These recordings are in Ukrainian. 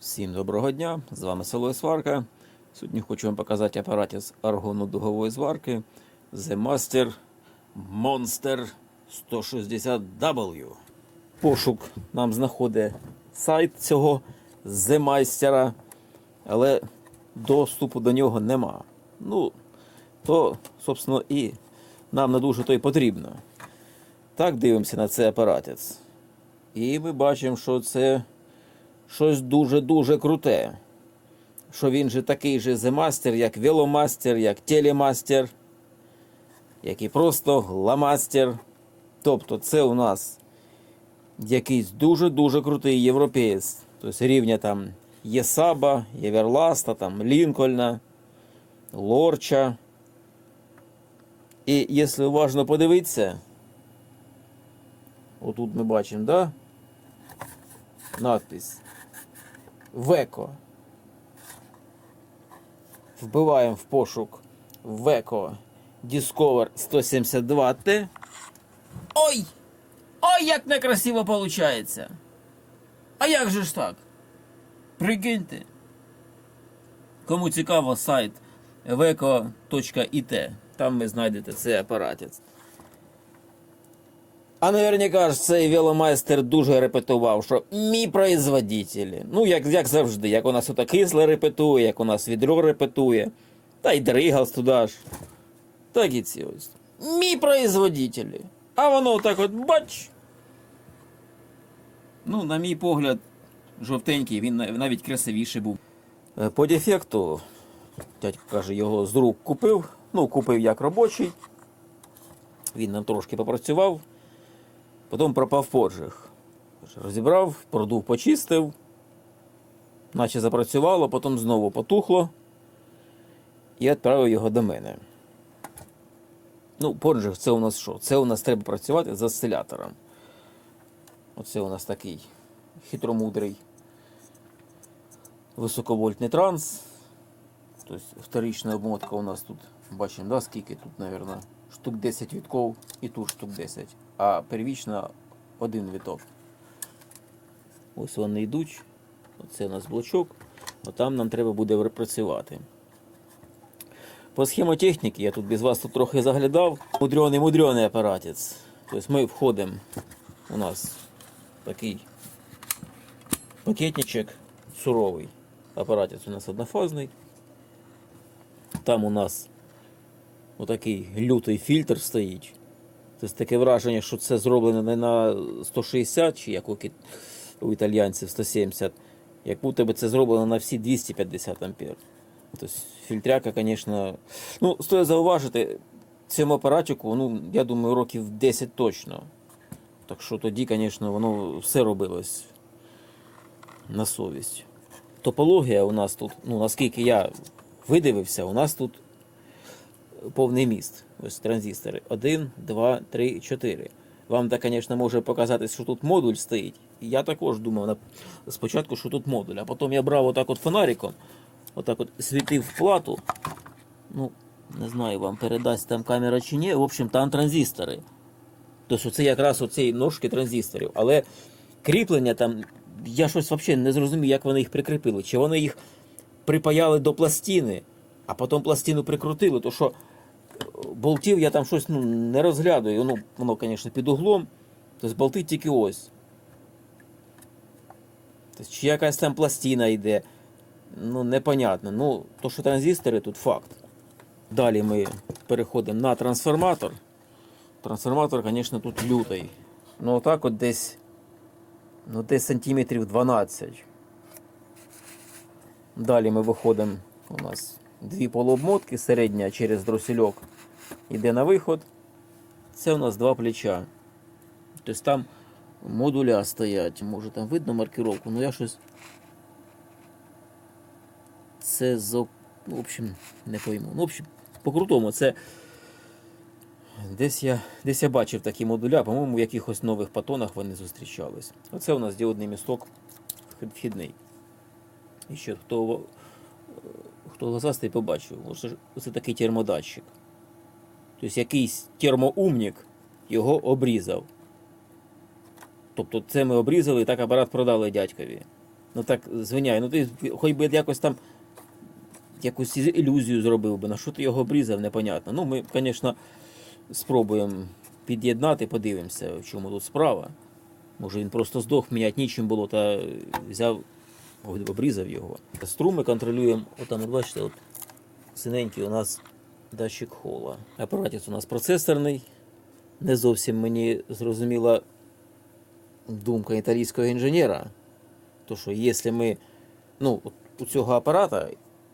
Всім доброго дня! З вами село Сварка. Сьогодні хочу вам показати апарат з аргонно-дугової зварки The Master Monster 160W. Пошук нам знаходить сайт цього The але доступу до нього нема. Ну, то, собственно, і нам не дуже то й потрібно. Так дивимося на цей апаратець. І ми бачимо, що це щось дуже-дуже круте. Що він же такий же земастер, як веломастер, як телемастер, як і просто гламастер. Тобто це у нас якийсь дуже-дуже крутий європеєць. Тобто рівня там Єсаба, Єверласта, там Лінкольна, Лорча. І якщо уважно подивитися, отут ми бачимо, да? надпись Веко. Вбиваємо в пошук Веко Discover 172T. Ой! Ой, як некрасиво виходить! А як же ж так? Прикиньте. Кому цікаво, сайт veco.it. Там ви знайдете цей апаратець. А наверняка ж цей веломайстер дуже репетував, що мій производитель. Ну, як, як завжди, як у нас ото кисле репетує, як у нас відро репетує, та й дригас туди ж. Так і ці ось. Мій производитель. А воно так от бач. Ну, на мій погляд, жовтенький, він навіть красивіший був. Е, По дефекту, дядько каже, його з рук купив. Ну, купив як робочий. Він нам трошки попрацював. Потім пропав поджиг. Розібрав, продув, почистив, наче запрацювало, потім знову потухло і відправив його до мене. Ну, поджиг це у нас що? Це у нас треба працювати з осцилятором. Оце у нас такий хитромудрий високовольтний транс. Тобто вторична обмотка у нас тут, бачимо, да, скільки тут, мабуть, штук 10 вітков і тут штук 10. А первічна один віток. Ось вони йдуть. Оце у нас блочок. Отам нам треба буде працювати. По схемотехніці я тут без вас тут трохи заглядав. Мудрений мудрений апаратець. Тобто ми входимо. У нас такий пакетничок суровий. Апаратець у нас однофазний. Там у нас отакий лютий фільтр стоїть. Тобто таке враження, що це зроблено не на 160, чи як у, кит- у італійців 170, як будто би це зроблено на всі 250 ампер. Тобто фільтряка, звісно. Ну, стоїть зауважити, цьому апаратику, ну, я думаю, років 10 точно. Так що тоді, звісно, воно все робилось на совість. Топологія у нас тут, ну наскільки я видивився, у нас тут повний міст. Ось транзистори. 1, 2, 3, 4. Вам так, звісно, може показатись, що тут модуль стоїть. Я також думав спочатку, що тут модуль, а потім я брав отак от фонариком, отак от світив плату. Ну, не знаю, вам передасть там камера чи ні. В общем, там транзистори. Тобто це якраз оці ножки транзисторів. Але кріплення там, я щось взагалі не зрозумів, як вони їх прикріпили. Чи вони їх припаяли до пластини, а потім пластину прикрутили, то що болтів я там щось ну, не розглядаю. Ну, воно, звісно, під углом. Тобто болти тільки ось. Тобто, чи якась там пластина йде. Ну, непонятно. Ну, то, що транзистори тут факт. Далі ми переходимо на трансформатор. Трансформатор, звісно, тут лютий. Ну, отак от десь, ну, десь сантиметрів 12. Далі ми виходимо. У нас дві полуобмотки, середня через дросельок йде на виход. Це у нас два плеча. Тобто там модуля стоять. Може там видно маркировку, ну я щось. Це ну, в общем, не пойму. Ну, в общем, по-крутому, це. Десь я, десь я бачив такі модуля, по-моєму, в якихось нових патонах вони зустрічались. Оце у нас діодний місток вхідний. І ще хто, хто глазастий побачив, оце, ж- такий термодатчик. Тобто якийсь термоумник його обрізав. Тобто це ми обрізали і так апарат продали дядькові. Ну так звиняй, ну ти хоч би якось там якусь ілюзію зробив би, на що ти його обрізав, непонятно. Ну, ми, звісно, спробуємо під'єднати, подивимося, в чому тут справа. Може він просто здох, міняти нічим було, та взяв, обрізав його. Струми контролюємо, отам, от бачите, от синенький у нас датчик хола. Апаратець у нас процесорний. Не зовсім мені зрозуміла думка італійського інженера. То що, якщо ми, ну, у цього апарата,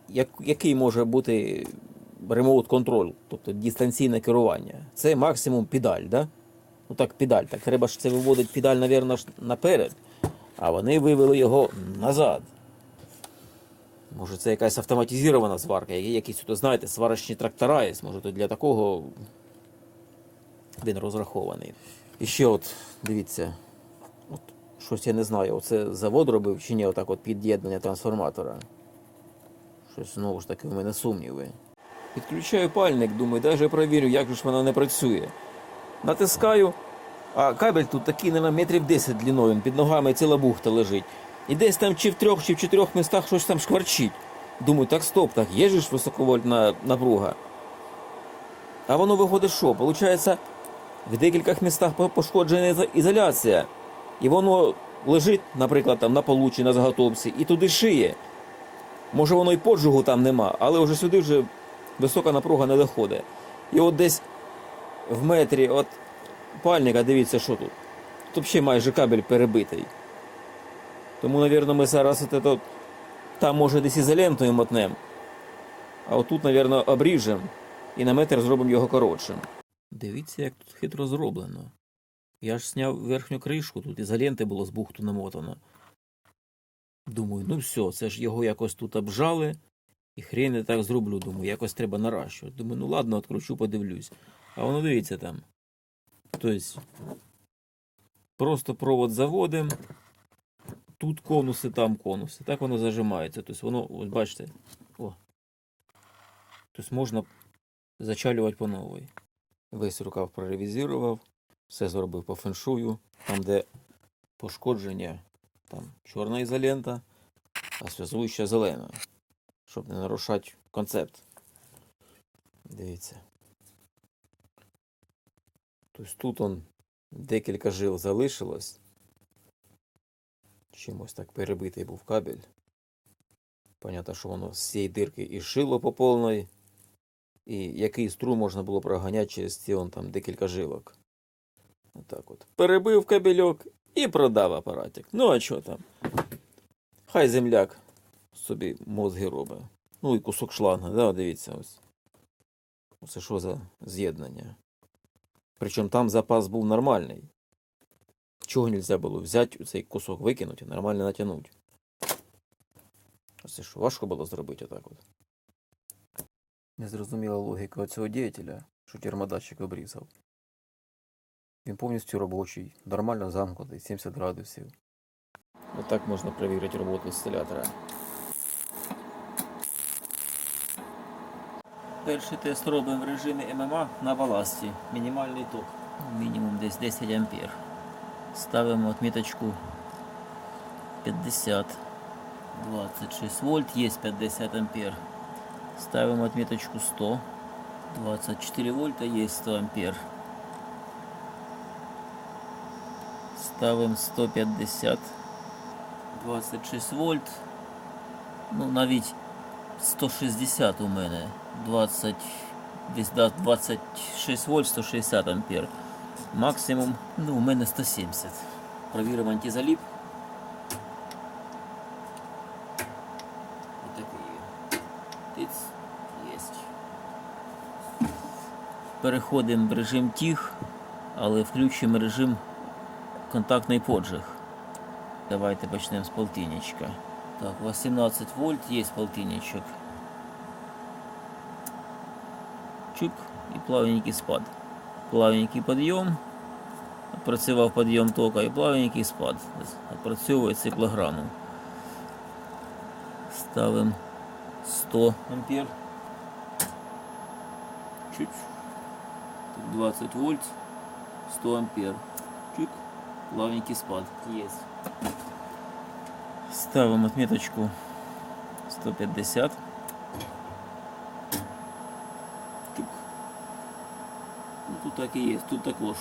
як, який може бути ремоут контроль, тобто дистанційне керування, це максимум педаль, да? Ну так, педаль. Так треба ж це виводити педаль, мабуть, наперед, а вони вивели його назад. Може, це якась автоматизована сварка, якісь, то, знаєте, сварочні трактора є, може, то для такого він розрахований. І ще от, дивіться, от, щось я не знаю, оце завод робив чи ні, отак от під'єднання трансформатора. Щось знову ж таки в мене сумніви. Підключаю пальник, думаю, даже провірю, як же ж вона не працює. Натискаю, а кабель тут такий, на метрів 10 длиною, під ногами ціла бухта лежить. І десь там чи в трьох, чи в чотирьох містах щось там шкварчить. Думаю, так стоп, так є ж високовольтна напруга. А воно виходить, що? Получається, в декількох містах пошкоджена ізоляція. І воно лежить, наприклад, там на полу чи на заготовці, і туди шиє. Може воно і поджогу там нема, але вже сюди вже висока напруга не доходить. І от десь в метрі от пальника, дивіться, що тут. Тут взагалі майже кабель перебитий. Тому, мабуть, ми зараз это, там може десь ізолентою мотнем. А отут, мабуть, обріжемо і на метр зробимо його коротшим. Дивіться, як тут хитро зроблено. Я ж зняв верхню кришку, тут ізоленти було з бухту намотано. Думаю, ну все, це ж його якось тут обжали, і хрен я так зроблю. Думаю, якось треба наращувати. Думаю, ну ладно, откручу, подивлюсь. А воно дивіться там. Тобто, просто провод заводимо, тут конуси, там конуси. Так воно зажимається. Тобто воно, ось бачите, о. Тобто можна зачалювати по новій. Весь рукав проревізував, все зробив по феншую. Там, де пошкодження, там чорна ізолента, а зв'язуюча зелена. Щоб не нарушати концепт. Дивіться. Тобто тут он декілька жил залишилось. Чимось так перебитий був кабель. Понятно, що воно з цієї дирки і шило по повної. І який струм можна було проганяти через ці он там декілька жилок. Отак от. Перебив кабельок і продав апаратик. Ну а що там? Хай земляк собі мозги робить. Ну і кусок шланга, да, дивіться ось. Оце що за з'єднання? Причому там запас був нормальний. Чого нельзя було взяти цей кусок викинути і нормально натягнути? Це що, важко було зробити отак от? Незрозуміла логіка цього діятеля, що термодатчик обрізав. Він повністю робочий, нормально замкнутий, 70 градусів. Отак можна перевірити роботу інсталятора. Перший тест робимо в режимі ММА на баласті. Мінімальний ток. Мінімум десь 10 ампер. Ставимо отміточку 50. 26 вольт, є 50 ампер. Ставимо отметочку 100. 24 вольта, есть 100 ампер. Ставим 150. 26 вольт. Ну, навіть 160 у мене. 20, десь 26 вольт, 160 ампер. Максимум, ну, у мене 170. Провіримо антизаліп. Отакий. Єсть. Переходимо в режим тих, але включимо режим контактний поджиг. Давайте почнемо з полтинничка. Так, 18 вольт, є полтинничок. Чук і плавненький спад. Плавненький підйом. Опрацював підйом тока і плавненький спад. Опрацьовує циклограму. Ставимо 100 ампер. Чуть. Тут 20 вольт. 100 ампер. Чик. Плавненький спад. Есть. Ставимо отметочку 150. Чук. Ну, тут так і є. Тут також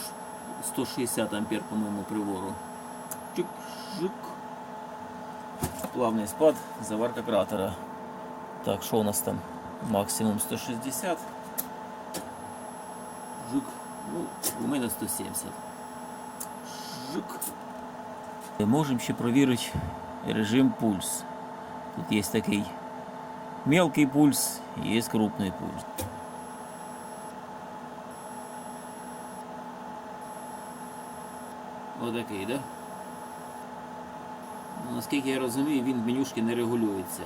160 ампер, по-моєму, привору. Чук, жук. Плавний спад, заварка кратера. Так, що у нас там? Максимум 160. Жук. Ну, у мене 170. Жук. Можемо ще провірити режим пульс. Тут є такий мелкий пульс, є крупний пульс. Отакий, да? Ну, наскільки я розумію, він в менюшки не регулюється.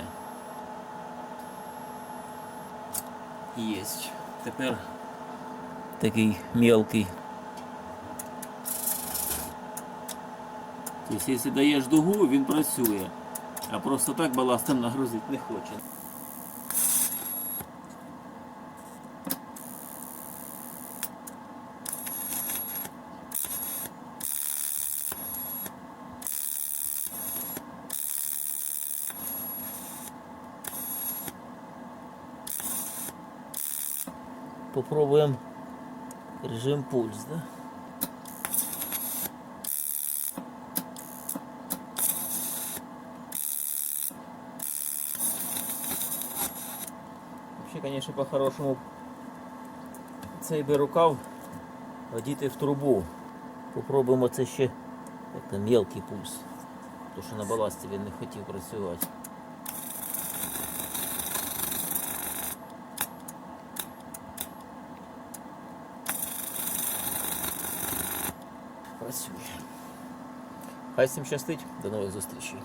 Єсть. Тепер такий мелкий. Тобто, якщо даєш дугу, він працює. А просто так баластом нагрузити не хоче. Попробуем режим пульс, да? Конечно, по-хорошому цей би рукав одіти в трубу. Попробуємо це ще як мелкий пульс. Тому що на баласті він не хотів працювати. Працює. Хай всім щастить. До нових зустрічей.